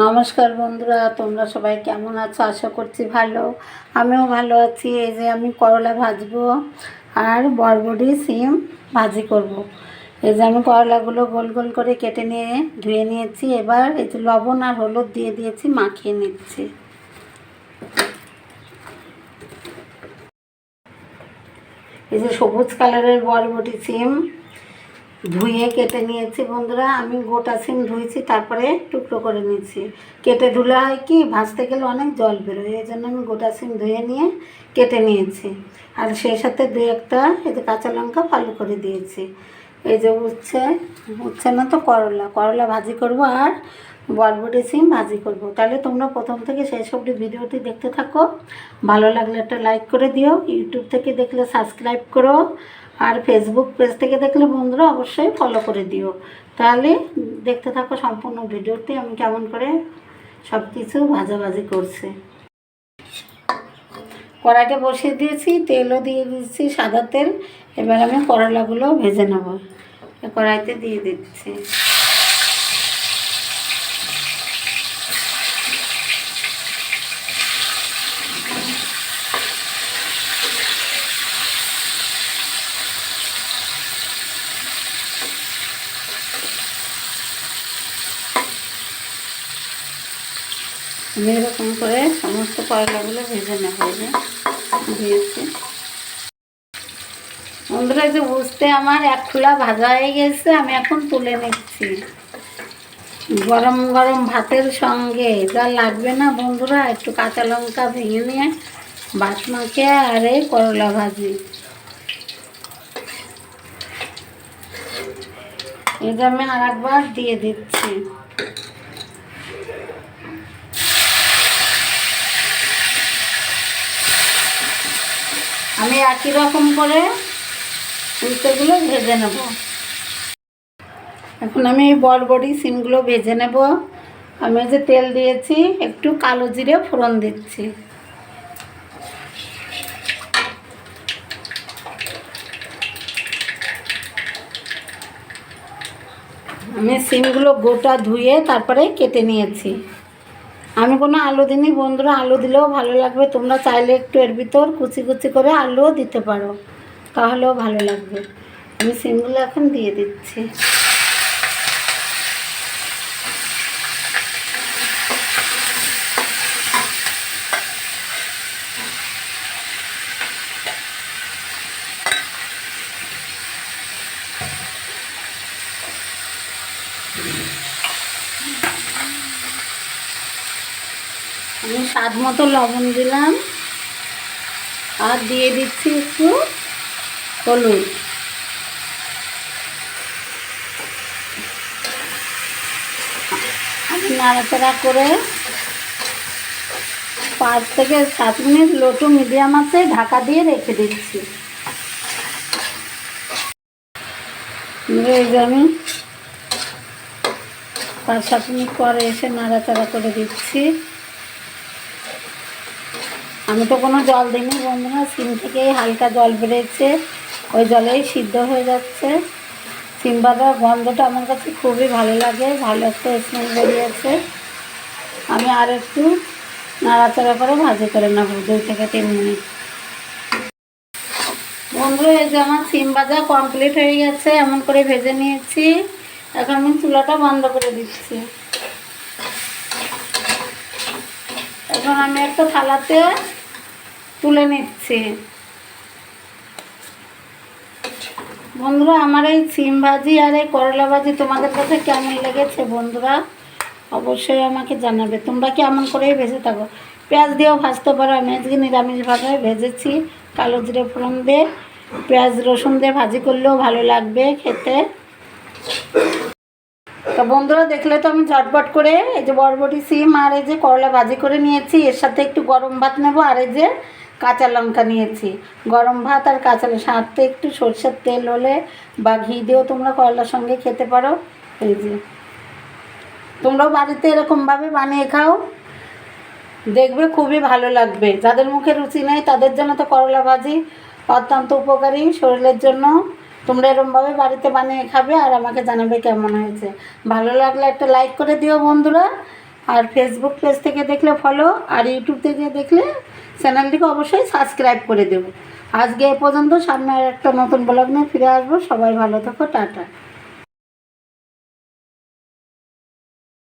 নমস্কার বন্ধুরা, তোমরা সবাই কেমন আছো? আশা করছি ভালো। আমিও ভালো আছি। এই যে আমি করলা ভাজবো আর বরবটি সিম ভাজি করব। এই যে আমি করলাগুলো গোল গোল করে কেটে নিয়ে ধুয়ে নিয়েছি। এবার এই যে লবণ আর হলুদ দিয়ে দিয়েছি, মাখিয়ে নিচ্ছি। এই যে সবুজ কালারের বরবটি সিম ধুয়ে কেটে নিয়েছি বন্ধুরা। আমি গোটা সিম ধুয়েছি, তারপরে টুকরো করে নিয়েছি। কেটে ধুলে হয় কি, ভাজতে গেলে অনেক জল বেরোয়, এই জন্য আমি গোটা সিম ধুয়ে নিয়ে কেটে নিয়েছি। আর সেই সাথে দু একটা এই যে কাঁচা লঙ্কা ফালু করে দিয়েছি। এই যে উচ্ছে উচ্ছে না তো করলা করলা ভাজি করব আর বরবটি সিম ভাজি করব। তাহলে তোমরা প্রথম থেকে শেষ অবধি ভিডিওটি দেখতে থাকো। ভালো লাগলে একটা লাইক করে দিও। ইউটিউব থেকে দেখলে সাবস্ক্রাইব করো। আর ফেসবুক পেজ থেকে দেখলে বন্ধুরা অবশ্যই ফলো করে দিও। তাহলে দেখতে থাকো সম্পূর্ণ ভিডিওতে আমি কেমন করে সব কিছু ভাজাভাজি করছে। কড়াইটা বসিয়ে দিয়েছি, তেলও দিয়ে দিচ্ছি সাদা তেল। এবার আমি করলাগুলো ভেজে নেব। কড়াইতে দিয়ে দিচ্ছি। আমি এরকম করে সমস্ত করলাগুলো ভেজে নেব যে দিয়েছি বন্ধুরা যে বুঝতে আমার এক খোলা ভাজা হয়ে গেছে, আমি এখন তুলে নিচ্ছি। গরম গরম ভাতের সঙ্গে, যা লাগবে না বন্ধুরা, একটু কাঁচা লঙ্কা ভেঙে নিয়ে বাস মাখে আর এই করলা ভাজি। এটা আমি আর একবার দিয়ে দিচ্ছি। আমি একই রকম করে উল্টোগুলো ভেজে নেব। এখন আমি এই বড়বড়ি সিমগুলো ভেজে নেব। আমি যে তেল দিয়েছি একটু কালো জিরে ফোড়ন দিচ্ছি। আমি সিমগুলো গোটা ধুয়ে তারপরে কেটে নিয়েছি। আমি কোনো আলু দিইনি। বন্ধুরা, আলু দিলেও ভালো লাগবে। তোমরা চাইলে একটু এর ভিতর কুচি কুচি করে আলুও দিতে পারো। তাহলেও ভালো লাগবে। আমি সিমগুলো এখন দিয়ে দিচ্ছি। আমি স্বাদ মতো লবণ দিলাম। আর দিয়ে দিচ্ছি একটু হলুদ। আমি নাড়াচাড়া করে পাঁচ থেকে সাত মিনিট লোটু মিডিয়াম আছে ঢাকা দিয়ে রেখে দিচ্ছি। আমি পাঁচ সাত মিনিট পরে এসে নাড়াচাড়া করে দিচ্ছি। আমি তো কোনো জল দিইনি বন্ধুরা, সিম থেকেই হালকা জল বেরিয়েছে ওই জলেই সিদ্ধ হয়ে যাচ্ছে। সিম বাঁধার গন্ধটা আমার কাছে খুবই ভালো লাগে, ভালো একটা স্মেল বেরিয়েছে। আমি আর একটু নাড়াচাড়া করে ভাজি করে নেব, দুই থেকে তিন মিনিট। বন্ধুরা, এই যে আমার সিম ভাজা কমপ্লিট হয়ে গেছে, এমন করে ভেজে নিয়েছি। এখন আমি চুলাটা বন্ধ করে দিচ্ছি। এখন আমি একটা থালাতে তুলে নিচ্ছি। বন্ধুরা, আমার এই সিম ভাজি আর এই করলা ভাজি তোমাদের কাছে কেমন লেগেছে বন্ধুরা? অবশ্যই আমাকে জানাবে। তোমরা কেমন করেই ভেজে থাকো। পেঁয়াজ দিয়েও ভাজতে পারো। আমি আজকে নিরামিষ ভাজায় ভেজেছি, কালো জিরে ফোড়ন দিয়ে। পেঁয়াজ, রসুন দিয়ে ভাজি করলেও ভালো লাগবে খেতে। তো বন্ধুরা, দেখলে তো আমি ঝটপট করে এই যে বরবটি সিম আর এই যে করলা ভাজি করে নিয়েছি। এর সাথে একটু গরম ভাত নেব আর এই যে কাঁচা লঙ্কা নিয়েছি। গরম ভাত আর কাঁচা সাথে একটু সরষের তেল হলে বা ঘি দিয়েও তোমরা করলার সঙ্গে খেতে পারো। এই যে। তোমরাও বাড়িতে এরকমভাবে বানিয়ে খাও। দেখবে খুবই ভালো লাগবে। যাদের মুখে রুচি নেই, তাদের জন্য তো করলা ভাজি অত্যন্ত উপকারী শরীরের জন্য। তোমরা এরমভাবে বাড়িতে বানিয়ে খাবে আর আমাকে জানাবে কেমন হয়েছে। ভালো লাগলে একটা লাইক করে দিও বন্ধুরা। আর ফেসবুক পেজ থেকে দেখলে ফলো আর ইউটিউব থেকে দেখলে চ্যানেলটিকে অবশ্যই সাবস্ক্রাইব করে দেবো। আজকে এ পর্যন্ত, সামনে আর একটা নতুন ব্লগ নিয়ে ফিরে আসব। সবাই ভালো থাকো, টাটা।